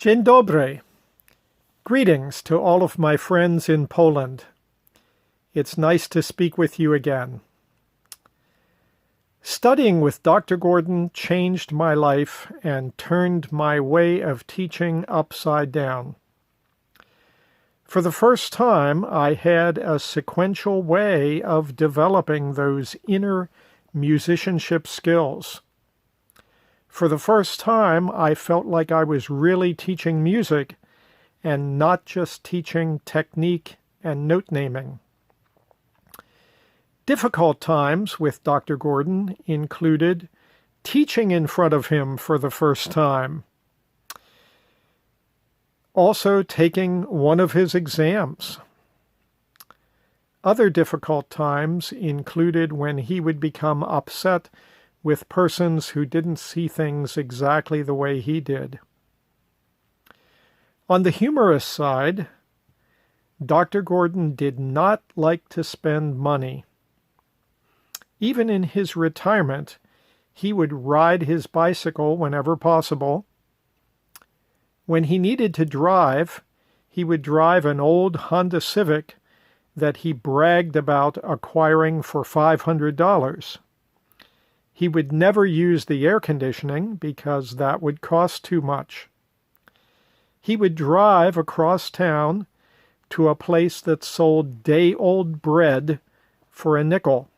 Dzień dobry. Greetings to all of my friends in Poland. It's nice to speak with you again. Studying with Dr. Gordon changed my life and turned my way of teaching upside down. For the first time, I had a sequential way of developing those inner musicianship skills. For the first time, I felt like I was really teaching music and not just teaching technique and note naming. Difficult times with Dr. Gordon included teaching in front of him for the first time, also taking one of his exams. Other difficult times included when he would become upset with persons who didn't see things exactly the way he did. On the humorous side, Dr. Gordon did not like to spend money. Even in his retirement, he would ride his bicycle whenever possible when he needed to drive, he would drive an old Honda Civic that he bragged about acquiring for $500. He would never use the air conditioning because that would cost too much. He would drive across town to a place that sold day old bread for a nickel.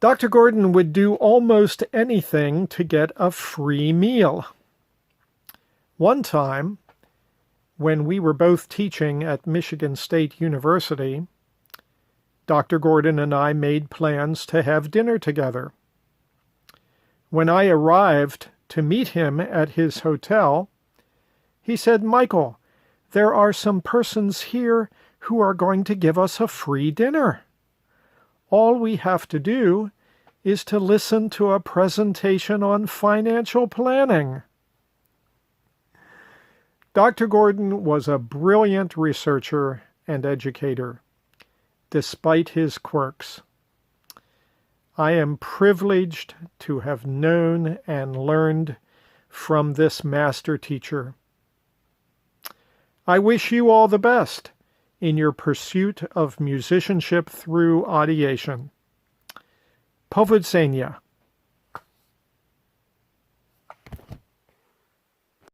Dr. Gordon would do almost anything to get a free meal. One time, when we were both teaching at Michigan State University, Dr. Gordon and I made plans to have dinner together. When I arrived to meet him at his hotel, he said, Michael, there are some persons here who are going to give us a free dinner. All we have to do is to listen to a presentation on financial planning. Dr. Gordon was a brilliant researcher and educator, despite his quirks. I am privileged to have known and learned from this master teacher. I wish you all the best in your pursuit of musicianship through audiation. Powodzenia.